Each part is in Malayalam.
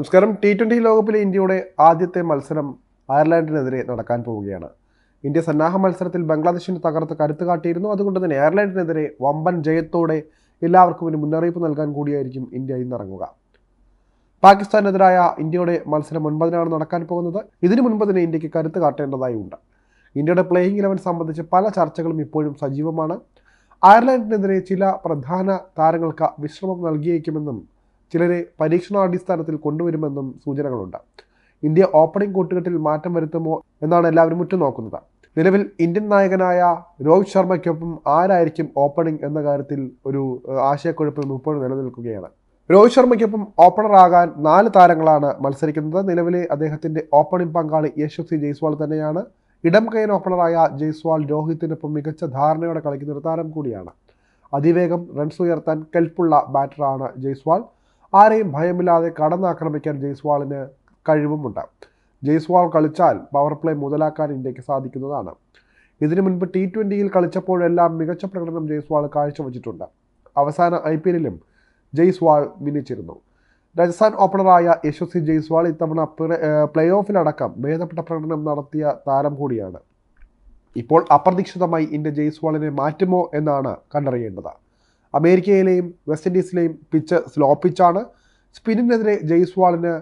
നമസ്കാരം. ടി ട്വന്റി ലോകകപ്പിലെ ഇന്ത്യയുടെ ആദ്യത്തെ മത്സരം അയർലൻഡിനെതിരെ നടക്കാൻ പോവുകയാണ്. ഇന്ത്യ സന്നാഹ മത്സരത്തിൽ ബംഗ്ലാദേശിന് തകർത്ത് കരുത്ത് കാട്ടിയിരുന്നു. അതുകൊണ്ട് തന്നെ അയർലൻഡിനെതിരെ വമ്പൻ ജയത്തോടെ എല്ലാവർക്കും ഒരു മുന്നറിയിപ്പ് നൽകാൻ കൂടിയായിരിക്കും ഇന്ത്യ ഇന്നിറങ്ങുക. പാകിസ്ഥാനെതിരായ ഇന്ത്യയുടെ മത്സരം ഒൻപതിനാണ് നടക്കാൻ പോകുന്നത്. ഇതിനു മുൻപ് തന്നെ ഇന്ത്യയ്ക്ക് കരുത്ത് കാട്ടേണ്ടതായി ഉണ്ട്. ഇന്ത്യയുടെ പ്ലേയിങ് ഇലവൻ സംബന്ധിച്ച് പല ചർച്ചകളും ഇപ്പോഴും സജീവമാണ്. അയർലൻഡിനെതിരെ ചില പ്രധാന താരങ്ങൾക്ക് വിശ്രമം നൽകിയേക്കുമെന്നും ചിലരെ പരീക്ഷണാടിസ്ഥാനത്തിൽ കൊണ്ടുവരുമെന്നും സൂചനകളുണ്ട്. ഇന്ത്യ ഓപ്പണിംഗ് കൂട്ടുകെട്ടിൽ മാറ്റം വരുത്തുമോ എന്നാണ് എല്ലാവരും ഉറ്റുനോക്കുന്നത്. നിലവിൽ ഇന്ത്യൻ നായകനായ രോഹിത് ശർമ്മയ്ക്കൊപ്പം ആരായിരിക്കും ഓപ്പണിംഗ് എന്ന കാര്യത്തിൽ ഒരു ആശയക്കുഴപ്പം ഇപ്പോഴും നിലനിൽക്കുകയാണ്. രോഹിത് ശർമ്മയ്ക്കൊപ്പം ഓപ്പണറാകാൻ നാല് താരങ്ങളാണ് മത്സരിക്കുന്നത്. നിലവിലെ അദ്ദേഹത്തിന്റെ ഓപ്പണിംഗ് പങ്കാളി യശസ്വി ജയ്സ്വാൾ തന്നെയാണ്. ഇടം കൈൻ ഓപ്പണറായ ജയ്സ്വാൾ രോഹിത്തിനൊപ്പം മികച്ച ധാരണയോടെ കളിക്കുന്ന ഒരു താരം കൂടിയാണ്. അതിവേഗം റൺസ് ഉയർത്താൻ കെൽപ്പുള്ള ബാറ്ററാണ് ജയ്സ്വാൾ. ആരെയും ഭയമില്ലാതെ കടന്നാക്രമിക്കാൻ ജയ്സ്വാളിന് കഴിവുമുണ്ട്. ജയ്സ്വാൾ കളിച്ചാൽ പവർ പ്ലേ മുതലാക്കാൻ ഇന്ത്യയ്ക്ക് സാധിക്കുന്നതാണ്. ഇതിനു മുൻപ് ടി ട്വന്റിയിൽ കളിച്ചപ്പോഴെല്ലാം മികച്ച പ്രകടനം ജയ്സ്വാൾ കാഴ്ചവെച്ചിട്ടുണ്ട്. അവസാന ഐ പി എല്ലിലും ജയ്സ്വാൾ മിന്നിച്ചിരുന്നു രാജസ്ഥാൻ ഓപ്പണറായ യശസ്വി ജയ്സ്വാൾ ഇത്തവണ പ്ലേ ഓഫിലടക്കം ഭേദപ്പെട്ട പ്രകടനം നടത്തിയ താരം കൂടിയാണ്. ഇപ്പോൾ അപ്രതീക്ഷിതമായി ഇന്ത്യ ജയ്സ്വാളിനെ മാറ്റുമോ എന്നാണ് കണ്ടറിയേണ്ടത്. അമേരിക്കയിലെയും വെസ്റ്റ് ഇൻഡീസിലെയും പിച്ച് സ്ലോ പിച്ചാണ് സ്പിന്നിനെതിരെ ജയ്സ്വാളിന്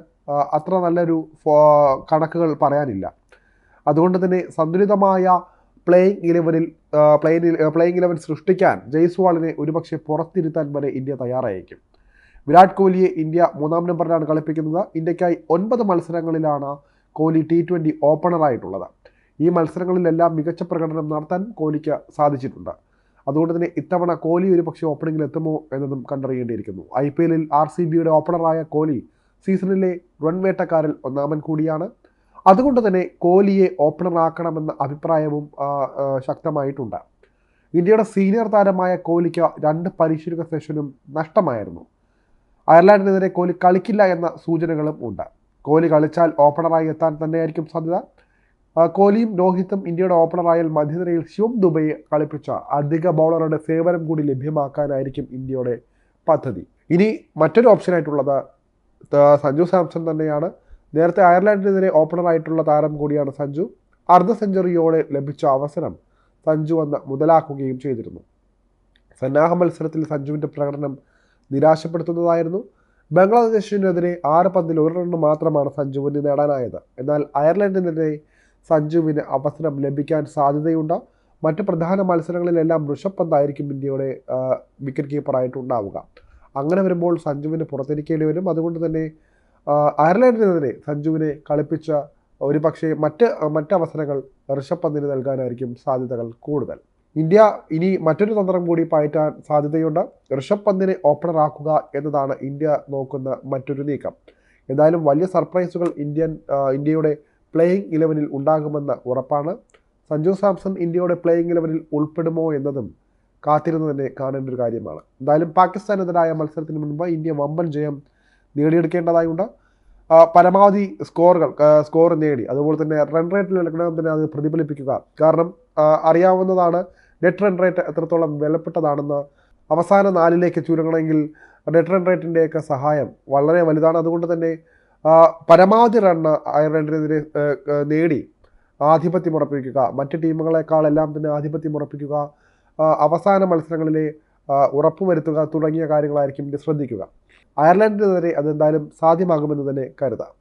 അത്ര നല്ലൊരു കണക്കുകൾ പറയാനില്ല. അതുകൊണ്ട് തന്നെ സന്തുലിതമായ പ്ലേയിങ് ഇലവനിൽ പ്ലെയിൻ പ്ലേയിങ് ഇലവൻ സൃഷ്ടിക്കാൻ ജയ്സ്വാളിനെ ഒരുപക്ഷെ പുറത്തിരുത്താൻ വരെ ഇന്ത്യ തയ്യാറായിരിക്കും. വിരാട് കോഹ്ലിയെ ഇന്ത്യ മൂന്നാം നമ്പറിലാണ് കളിപ്പിക്കുന്നത്. ഇന്ത്യക്കായി ഒൻപത് മത്സരങ്ങളിലാണ് കോഹ്ലി ടി ട്വന്റി ഓപ്പണറായിട്ടുള്ളത് ഈ മത്സരങ്ങളിലെല്ലാം മികച്ച പ്രകടനം നടത്താൻ കോഹ്ലിക്ക് സാധിച്ചിട്ടുണ്ട്. അതുകൊണ്ട് തന്നെ ഇത്തവണ കോഹ്ലി ഒരു പക്ഷേ ഓപ്പണിംഗിൽ എത്തുമോ എന്നതും കണ്ടറിയേണ്ടിയിരിക്കുന്നു. ഐ പി എല്ലിൽ ആർ സി ബിയുടെ ഓപ്പണറായ കോഹ്ലി സീസണിലെ റൺവേട്ടക്കാരിൽ ഒന്നാമൻ കൂടിയാണ്. അതുകൊണ്ട് തന്നെ കോഹ്ലിയെ ഓപ്പണറാക്കണമെന്ന അഭിപ്രായവും ശക്തമായിട്ടുണ്ട്. ഇന്ത്യയുടെ സീനിയർ താരമായ കോഹ്ലിക്ക് രണ്ട് പരിശീലക സെഷനും നഷ്ടമായിരുന്നു. അയർലാൻഡിനെതിരെ കോഹ്ലി കളിക്കില്ല എന്ന സൂചനകളും ഉണ്ട്. കോഹ്ലി കളിച്ചാൽ ഓപ്പണറായി എത്താൻ തന്നെയായിരിക്കും സാധ്യത. കോഹ്ലിയും രോഹിത്തും ഇന്ത്യയുടെ ഓപ്പണറായാൽ മധ്യനിരയിൽ ശിവം ദുബൈയെ കളിപ്പിച്ച അധിക ബൗളറുടെ സേവനം കൂടി ലഭ്യമാക്കാനായിരിക്കും ഇന്ത്യയുടെ പദ്ധതി. ഇനി മറ്റൊരു ഓപ്ഷനായിട്ടുള്ളത് സഞ്ജു സാംസൺ തന്നെയാണ്. നേരത്തെ അയർലൻഡിനെതിരെ ഓപ്പണറായിട്ടുള്ള താരം കൂടിയാണ് സഞ്ജു. അർദ്ധ സെഞ്ചുറിയോടെ ലഭിച്ച അവസരം സഞ്ജു അന്ന് മുതലാക്കുകയും ചെയ്തിരുന്നു. സന്നാഹ മത്സരത്തിൽ സഞ്ജുവിന്റെ പ്രകടനം നിരാശപ്പെടുത്തുന്നതായിരുന്നു. ബംഗ്ലാദേശിനെതിരെ ആറ് പന്തിൽ ഒരു റണ്ണ് മാത്രമാണ് സഞ്ജുവിന് നേടാനായത്. എന്നാൽ അയർലൻഡിനെതിരെ സഞ്ജുവിന് അവസരം ലഭിക്കാൻ സാധ്യതയുണ്ട്. മറ്റ് പ്രധാന മത്സരങ്ങളിലെല്ലാം ഋഷഭ് പന്തായിരിക്കും ഇന്ത്യയുടെ വിക്കറ്റ് കീപ്പറായിട്ടുണ്ടാവുക അങ്ങനെ വരുമ്പോൾ സഞ്ജുവിന് പുറത്തിരിക്കേണ്ടി വരും. അതുകൊണ്ട് തന്നെ അയർലൻഡിനെതിരെ സഞ്ജുവിനെ കളിപ്പിച്ച ഒരു പക്ഷേ മറ്റ് മറ്റവസരങ്ങൾ ഋഷഭ് പന്തിന് നൽകാനായിരിക്കും സാധ്യതകൾ കൂടുതൽ. ഇന്ത്യ ഇനി മറ്റൊരു തന്ത്രം കൂടി പയറ്റാൻ സാധ്യതയുണ്ട്. ഋഷഭ് പന്തിനെ ഓപ്പണറാക്കുക എന്നതാണ് ഇന്ത്യ നോക്കുന്ന മറ്റൊരു നീക്കം. എന്തായാലും വലിയ സർപ്രൈസുകൾ ഇന്ത്യൻ ഇന്ത്യയുടെ പ്ലേയിങ് ഇലവനിൽ ഉണ്ടാകുമെന്ന് ഉറപ്പാണ്. സഞ്ജു സാംസൺ ഇന്ത്യയുടെ പ്ലേയിങ് ഇലവനിൽ ഉൾപ്പെടുമോ എന്നതും കാത്തിരുന്ന് തന്നെ കാണേണ്ട ഒരു കാര്യമാണ്. എന്തായാലും പാകിസ്ഥാനെതിരായ മത്സരത്തിന് മുൻപ് ഇന്ത്യ വമ്പൻ ജയം നേടിയെടുക്കേണ്ടതായുണ്ട്. പരമാവധി സ്കോറുകൾ സ്കോർ നേടി. അതുപോലെ തന്നെ റൺ റേറ്റിൽ തന്നെ അത് പ്രതിഫലിപ്പിക്കുക. കാരണം അറിയാവുന്നതാണ് നെറ്റ് റൺ റേറ്റ് എത്രത്തോളം വിലപ്പെട്ടതാണെന്ന്. അവസാന നാലിലേക്ക് ചുരുങ്ങണമെങ്കിൽ നെറ്റ് റൺ റേറ്റിന്റെയൊക്കെ സഹായം വളരെ വലുതാണ്. അതുകൊണ്ട് തന്നെ പരമാവധി റണ്ണ് അയർലൻഡിനെതിരെ നേടി ആധിപത്യം ഉറപ്പിക്കുക. മറ്റ് ടീമുകളെക്കാളെല്ലാം തന്നെ ആധിപത്യം ഉറപ്പിക്കുക. അവസാന മത്സരങ്ങളിലെ ഉറപ്പുവരുത്തുക തുടങ്ങിയ കാര്യങ്ങളായിരിക്കും ശ്രദ്ധിക്കുക. അയർലൻഡിനെതിരെ അതെന്തായാലും സാധ്യമാകുമെന്ന് തന്നെ കരുതാം.